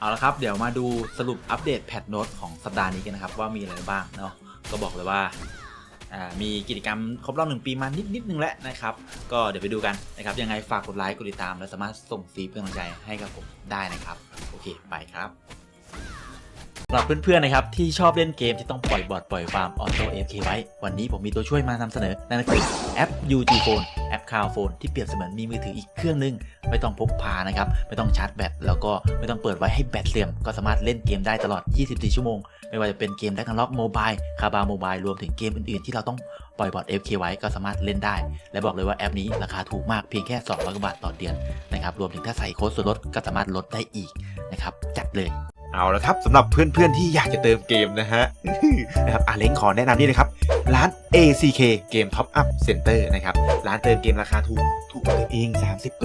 เอาละครับ เดี๋ยวมาดูสรุปอัปเดตแพทโน้ตของสัปดาห์นี้กันนะครับ ว่ามีอะไรบ้างเนาะก็บอกเลยว่ามีกิจกรรมครบรอบหนึ่งปีมานิดนิดนึงแล้วนะครับ ก็เดี๋ยวไปดูกันนะครับ ยังไงฝากกดไลค์กดติดตาม และสามารถส่งซีเป็นกำลังใจให้กับผมได้นะครับ โอเค ไปครับ สำหรับเพื่อนๆนะครับที่ชอบเล่นเกมที่ต้องปล่อยบอร์ดปล่อยฟาร์มออโต้ AFK ไว้ วันนี้ผมมีตัวช่วยมานำเสนอ นั่นก็คือแอป UG Phone แอป Cloud Phone ที่เปรียบเสมือนมีมือถืออีกเครื่องหนึง ไม่ต้องพกพานะครับ ไม่ต้องชาร์จแบตแล้วก็ไม่ต้องเปิดไว้ให้แบตเสื่อม ก็สามารถเล่นเกมได้ตลอด 24 ชั่วโมง ไม่ว่าจะเป็นเกมดักนล็อกโมบายคาบาโมบายรวมถึงเกมอื่นๆ ที่เราต้องปล่อยบอร์ด AFK ไว้ก็สามารถเล่นได้ และบอกเลยว่าแอปนี้ราคาถูกมากเพียงแค่ 200กว่าบาทต่อเดือนนะครับรวมถึงถ้าใส่โค้ดส่วนลดก็สามารถลดได้อีกนะครับจัดเลย เอาละครับสำหรับเพื่อนๆที่อยากจะเติมเกมนะฮะนะครับอาเล้งขอแนะนำนี่นะครับ ร้าน ACK เกม Top Up Center นะครับ ร้านเติมเกมราคาถูก ถูกเอง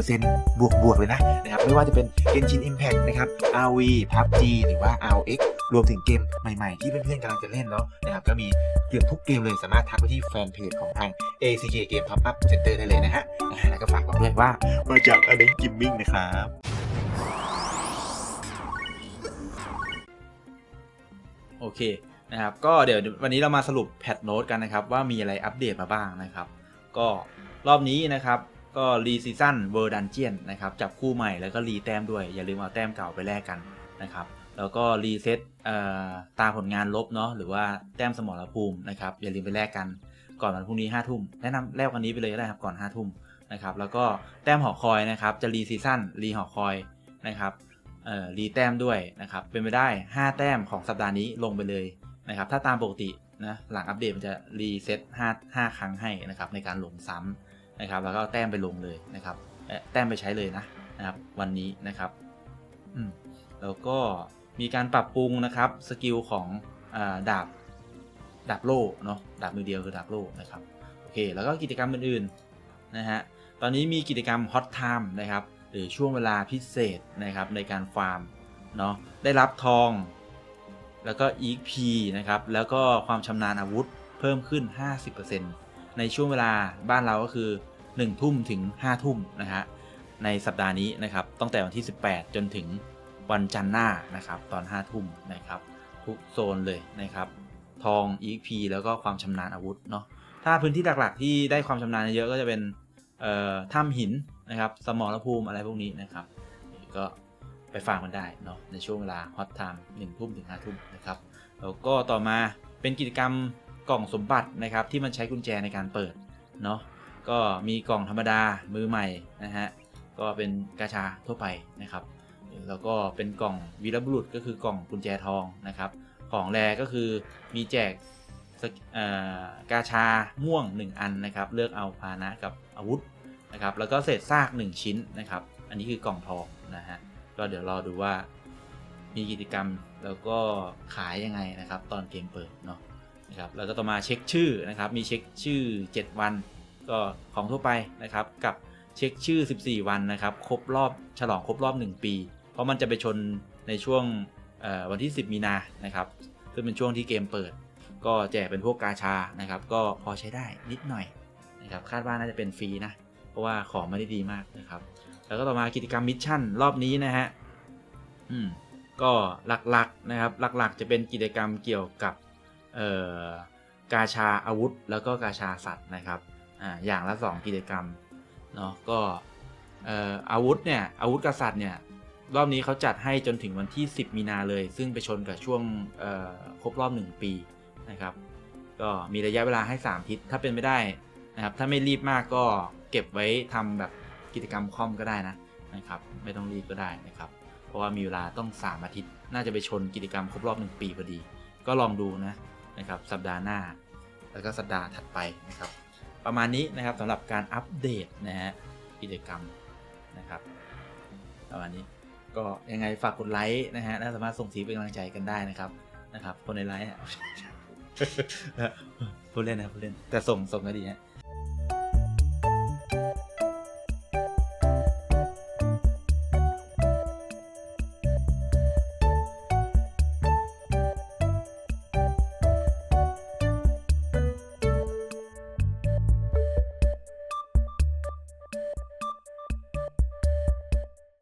30%บวกบวกเลยนะนะครับ ไม่ว่าจะเป็น Genshin Impact นะครับ RV PUBG หรือว่า RX รวมถึงเกมใหม่ๆ ที่เพื่อนๆกำลังจะเล่นเนาะนะครับ ก็มีเกือบทุกเกมเลยสามารถทักไปที่แฟนเพจของทาง ACK เกม Top Up Center ได้เลยนะฮะแล้วก็ฝากบอกด้วยว่ามาจากอาเล้งกิมมิ่งนะครับ โอเคนะครับก็เดี๋ยววันนี้เรามาสรุปแพทโน้ตกันนะครับ ว่ามีอะไรอัปเดตมาบ้างนะครับ ก็รอบนี้นะครับก็รีซีซั่นเวอร์ดันเจียนนะครับจับคู่ใหม่แล้วก็รีแต้มด้วย อย่าลืมเอาแต้มเก่าไปแลกกันนะครับแล้วก็รีเซ็ตตาผลงานลบเนาะหรือว่าแต้มสมรภูมินะครับอย่าลืมไปแลกกันก่อนวันพรุ่งนี้5้าทุ่มแนะนำแลกวันนี้ไปเลยก็ได้ครับก่อน5้าทุ่มนะครับแล้วก็แต้มหอคอยนะครับจะรีซีซั่นรีหอคอยนะครับ รีแต้มด้วยนะครับ เป็นไปได้ 5 แต้มของสัปดาห์นี้ลงไปเลยนะครับ ถ้าตามปกตินะหลังอัปเดตมันจะรีเซ็ต5 5 ครั้งให้นะครับในการลงซ้ำนะครับ แล้วก็แต้มไปลงเลยนะครับแต้มไปใช้เลยนะนะครับวันนี้นะครับแล้วก็มีการปรับปรุงนะครับสกิลของอดาบดาบโล่เนาะดาบมือเดียวคือดาบโล่นะครับโอเคแล้วก็กิจกรรมอื่นๆนะฮะตอนนี้มีกิจกรรม Hot Time นะครับ หรือช่วงเวลาพิเศษนะครับในการฟาร์มเนาะได้รับทอง แล้วก็ EP นะครับแล้วก็ความชำนาญอาวุธเพิ่มขึ้น 50%ในช่วงเวลาบ้านเราก็คือ 1 ทุ่มถึง 5 ทุ่มนะฮะในสัปดาห์นี้นะครับตั้งแต่วันที่ 18 จนถึงวันจันทร์หน้านะครับตอน 5 ทุ่มนะครับทุกโซนเลยนะครับทอง EP แล้วก็ความชำนาญอาวุธเนาะถ้าพื้นที่หลักๆ ที่ได้ความชำนาญเยอะก็จะเป็นถ้ำหิน นะครับ สมรภูมิอะไรพวกนี้นะครับ ก็ไปฟังมันได้เนาะในช่วงเวลาฮอตไทม์หนึ่งทุ่มถึงห้าทุ่มนะครับแล้วก็ต่อมาเป็นกิจกรรมกล่องสมบัตินะครับ ที่มันใช้กุญแจในการเปิดเนาะก็มีกล่องธรรมดามือใหม่นะฮะก็เป็นกาชาทั่วไปนะครับ แล้วก็เป็นกล่องวีรบุรุษก็คือกล่องกุญแจทองนะครับ ของแรก็คือมีแจกสกเอ่อกาชาม่วง 1 อันนะครับ เลือกเอาพานะกับอาวุธ นะครับแล้วก็เศษซาก 1 ชิ้นนะครับ อันนี้คือกล่องทองนะฮะก็เดี๋ยวรอดูว่ามีกิจกรรมแล้วก็ขายยังไงนะครับ ตอนเกมเปิดเนาะนะครับแล้วก็ต่อมาเช็คชื่อนะครับ มีเช็คชื่อ 7 วัน ก็ของทั่วไปนะครับ กับเช็คชื่อ 14 วันนะครับ ครบรอบฉลองครบรอบ 1 ปี เพราะมันจะไปชนในช่วงวันที่ 10 มีนานะครับซึ่งเป็นช่วงที่เกมเปิด ก็แจกเป็นพวกกาชานะครับ ก็พอใช้ได้นิดหน่อยนะครับ คาดว่าน่าจะเป็นฟรีนะ เพราะว่าของไม่ได้ดีมากนะครับ แล้วก็ต่อมากิจกรรมมิชชั่นรอบนี้นะฮะอืมก็หลักๆนะครับหลักๆ จะเป็นกิจกรรมเกี่ยวกับเอ่อกาชาอาวุธ แล้วก็กาชาสัตว์นะครับอ่าอย่างละ 2 กิจกรรมเนาะก็เอ่ออาวุธเนี่ยอาวุธกษัตริย์เนี่ยรอบนี้เขาจัดให้จนถึงวันที่ 10 มีนาเลย ซึ่งไปชนกับช่วงเอ่อครบรอบ 1 ปีนะครับ ก็มีระยะเวลาให้ 3 ทิศถ้าเป็นไม่ได้นะครับถ้าไม่รีบมากก็ เก็บไว้ทำแบบกิจกรรมคอมก็ได้นะนะครับ ไม่ต้องรีบก็ได้นะครับ เพราะว่ามีเวลาต้อง 3 อาทิตย์ น่าจะไปชนกิจกรรมครบรอบ 1 ปีพอดี ก็ลองดูนะนะครับ สัปดาห์หน้า แล้วก็สัปดาห์ถัดไปนะครับ ประมาณนี้นะครับสำหรับการอัปเดตนะฮะกิจกรรมนะครับประมาณนี้ก็ยังไงฝากกดไลค์นะฮะและสามารถส่งสีเป็นกำลังใจกันได้นะครับนะครับ คนในไลค์อะพูดเล่นนะพูดเล่นแต่ส่งส่งก็ดีฮะ